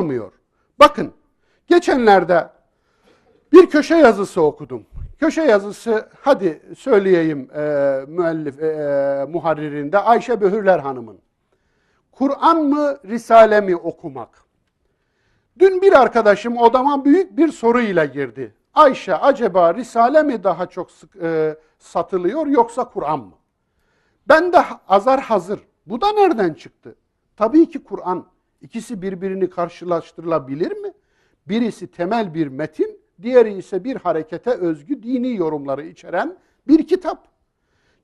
olmuyor. Bakın geçenlerde bir köşe yazısı okudum. Köşe yazısı hadi söyleyeyim e, müellif e, muharririnde Ayşe Böhürler Hanım'ın. Kur'an mı Risale mi okumak? Dün bir arkadaşım odama büyük bir soruyla girdi. Ayşe acaba Risale mi daha çok sık, e, satılıyor yoksa Kur'an mı? Ben de azar hazır. Bu da nereden çıktı? Tabii ki Kur'an. İkisi birbirini karşılaştırılabilir mi? Birisi temel bir metin, diğeri ise bir harekete özgü dini yorumları içeren bir kitap.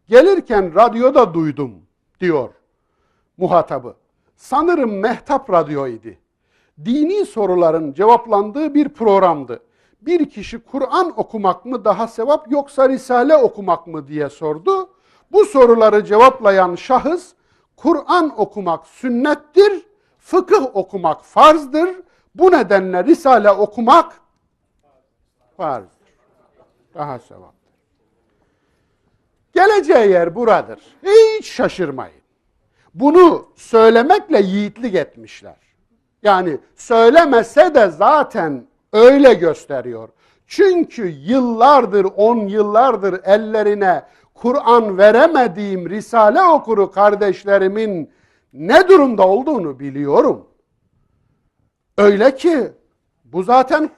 Gelirken radyoda duydum diyor muhatabı. Sanırım Mehtap Radyo idi. Dini soruların cevaplandığı bir programdı. Bir kişi Kur'an okumak mı daha sevap yoksa Risale okumak mı diye sordu. Bu soruları cevaplayan şahıs Kur'an okumak sünnettir, fıkıh okumak farzdır. Bu nedenle Risale okumak farzdır. Daha sevaptır. Geleceği yer buradır. Hiç şaşırmayın. Bunu söylemekle yiğitlik etmişler. Yani söylemese de zaten öyle gösteriyor. Çünkü yıllardır, on yıllardır ellerine Kur'an veremediğim Risale okuru kardeşlerimin ne durumda olduğunu biliyorum. Öyle ki bu zaten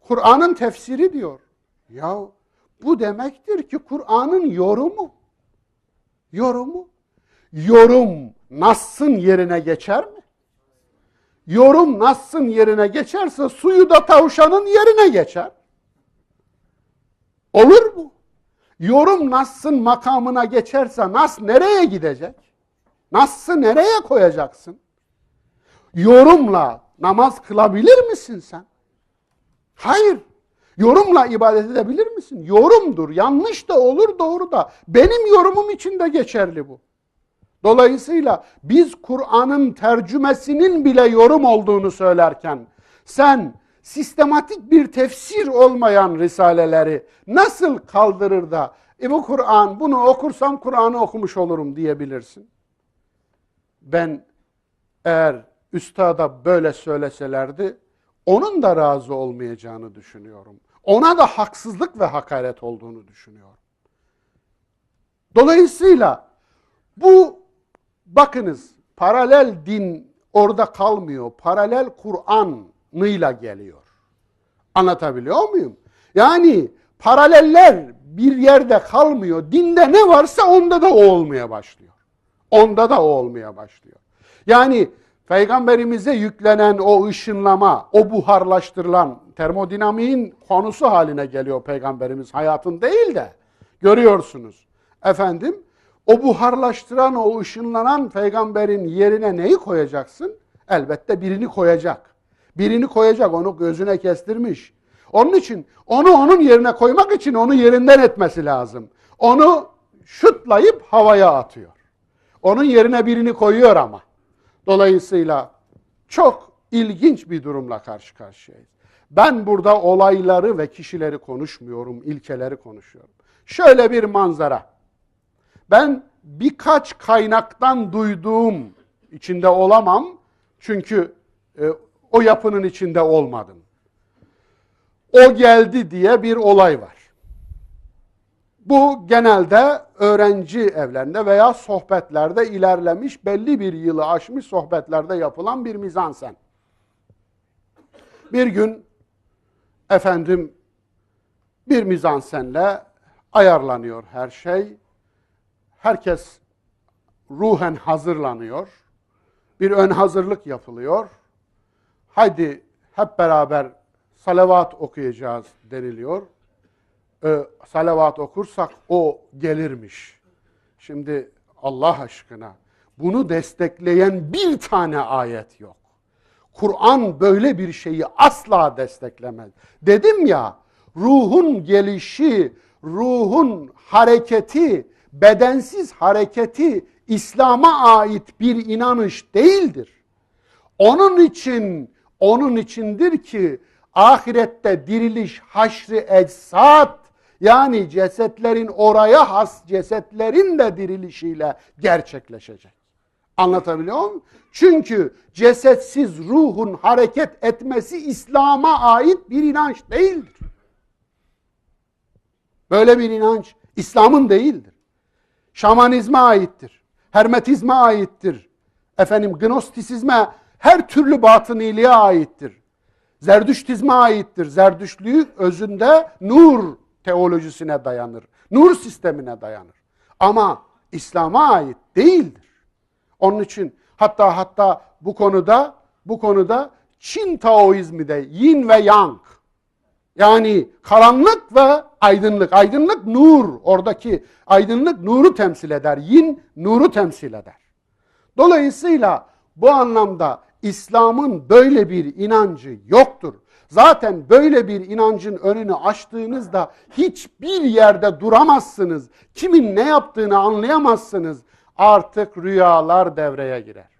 Kur'an'ın tefsiri diyor. Ya bu demektir ki Kur'an'ın yorumu. Yorumu. Yorum Nass'ın yerine geçer mi? Yorum Nass'ın yerine geçerse suyu da tavşanın yerine geçer. Olur mu? Yorum Nass'ın makamına geçerse Nas nereye gidecek? Nass'ı nereye koyacaksın? Yorumla namaz kılabilir misin sen? Hayır. Yorumla ibadet edebilir misin? Yorumdur. Yanlış da olur, doğru da. Benim yorumum için de geçerli bu. Dolayısıyla biz Kur'an'ın tercümesinin bile yorum olduğunu söylerken sen sistematik bir tefsir olmayan risaleleri nasıl kaldırır da e bu Kur'an bunu okursam Kur'an'ı okumuş olurum diyebilirsin. Ben eğer üstada böyle söyleselerdi onun da razı olmayacağını düşünüyorum. Ona da haksızlık ve hakaret olduğunu düşünüyorum. Dolayısıyla bu bakınız paralel din orada kalmıyor. Paralel Kur'an'ıyla geliyor. Anlatabiliyor muyum? Yani paraleller bir yerde kalmıyor. Dinde ne varsa onda da o olmaya başlıyor. Onda da o olmaya başlıyor. Yani Peygamberimize yüklenen o ışınlama, o buharlaştırılan termodinamiğin konusu haline geliyor Peygamberimiz hayatın değil de. Görüyorsunuz. Efendim, o buharlaştıran, o ışınlanan peygamberin yerine neyi koyacaksın? Elbette birini koyacak. Birini koyacak, onu gözüne kestirmiş. Onun için onu onun yerine koymak için onu yerinden etmesi lazım. Onu şutlayıp havaya atıyor. Onun yerine birini koyuyor ama. Dolayısıyla çok ilginç bir durumla karşı karşıyayız. Ben burada olayları ve kişileri konuşmuyorum, ilkeleri konuşuyorum. Şöyle bir manzara. Ben birkaç kaynaktan duyduğum içinde olamam. Çünkü e, o yapının içinde olmadım. O geldi diye bir olay var. Bu genelde öğrenci evlerinde veya sohbetlerde ilerlemiş, belli bir yılı aşmış sohbetlerde yapılan bir mizansen. Bir gün efendim bir mizansenle ayarlanıyor her şey. Herkes ruhen hazırlanıyor. Bir ön hazırlık yapılıyor. Haydi hep beraber salavat okuyacağız deniliyor e, salavat okursak o gelirmiş. Şimdi Allah aşkına bunu destekleyen bir tane ayet yok. Kur'an böyle bir şeyi asla desteklemez. Dedim ya ruhun gelişi, ruhun hareketi, bedensiz hareketi İslam'a ait bir inanış değildir. Onun için, onun içindir ki ahirette diriliş, haşri eczat yani cesetlerin oraya has cesetlerin de dirilişiyle gerçekleşecek. Anlatabiliyor muyum? Çünkü cesetsiz ruhun hareket etmesi İslam'a ait bir inanç değildir. Böyle bir inanç İslam'ın değildir. Şamanizme aittir. Hermetizme aittir. Efendim gnostisizme her türlü batıniliğe aittir. Zerdüştizme aittir. Zerdüştlük özünde nur teolojisine dayanır. Nur sistemine dayanır. Ama İslam'a ait değildir. Onun için hatta hatta bu konuda bu konuda Çin Taoizmi de yin ve yang yani karanlık ve aydınlık. Aydınlık nur. Oradaki aydınlık nuru temsil eder. Yin nuru temsil eder. Dolayısıyla bu anlamda İslam'ın böyle bir inancı yoktur. Zaten böyle bir inancın önünü açtığınızda hiçbir yerde duramazsınız. Kimin ne yaptığını anlayamazsınız. Artık rüyalar devreye girer.